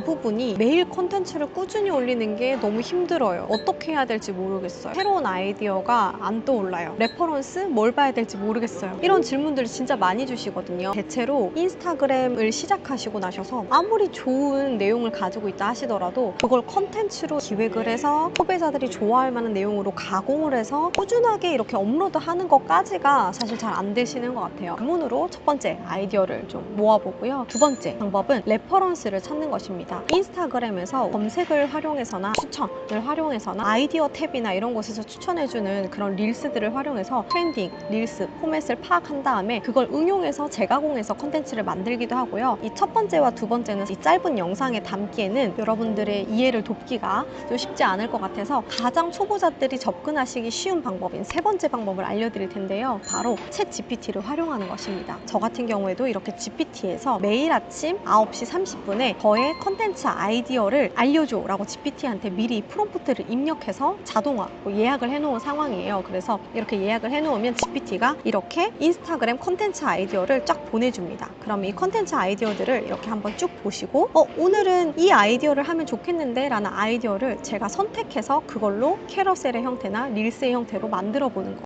대부분이 매일 컨텐츠를 꾸준히 올리는 게 너무 힘들어요. 어떻게 해야 될지 모르겠어요. 새로운 아이디어가 안 떠올라요. 레퍼런스 뭘 봐야 될지 모르겠어요. 이런 질문들을 진짜 많이 주시거든요. 대체로 인스타그램을 시작하시고 나셔서 아무리 좋은 내용을 가지고 있다 하시더라도 그걸 컨텐츠로 기획을 해서 소비자들이 좋아할 만한 내용으로 가공을 해서 꾸준하게 이렇게 업로드 하는 것까지가 사실 잘 안 되시는 것 같아요. 그문으로 첫 번째 아이디어를 좀 모아보고요. 두 번째 방법은 레퍼런스를 찾는 것입니다. 인스타그램에서 검색을 활용해서나 추천을 활용해서나 아이디어 탭이나 이런 곳에서 추천해주는 그런 릴스들을 활용해서 트렌딩, 릴스, 포맷을 파악한 다음에 그걸 응용해서 재가공해서 컨텐츠를 만들기도 하고요. 이 첫 번째와 두 번째는 이 짧은 영상에 담기에는 여러분들의 이해를 돕기가 좀 쉽지 않을 것 같아서 가장 초보자들이 접근하시기 쉬운 방법인 세 번째 방법을 알려드릴 텐데요. 바로 챗 GPT를 활용하는 것입니다. 저 같은 경우에도 이렇게 GPT에서 매일 아침 9시 30분에 저의 컨텐츠 아이디어를 알려줘 라고 GPT한테 미리 프롬프트를 입력해서 자동화 뭐 예약을 해놓은 상황이에요. 그래서 이렇게 예약을 해놓으면 GPT가 이렇게 인스타그램 컨텐츠 아이디어를 쫙 보내줍니다. 그럼 이 컨텐츠 아이디어들을 이렇게 한번 쭉 보시고 어, 오늘은 이 아이디어를 하면 좋겠는데 라는 아이디어를 제가 선택해서 그걸로 캐러셀의 형태나 릴스의 형태로 만들어 보는 거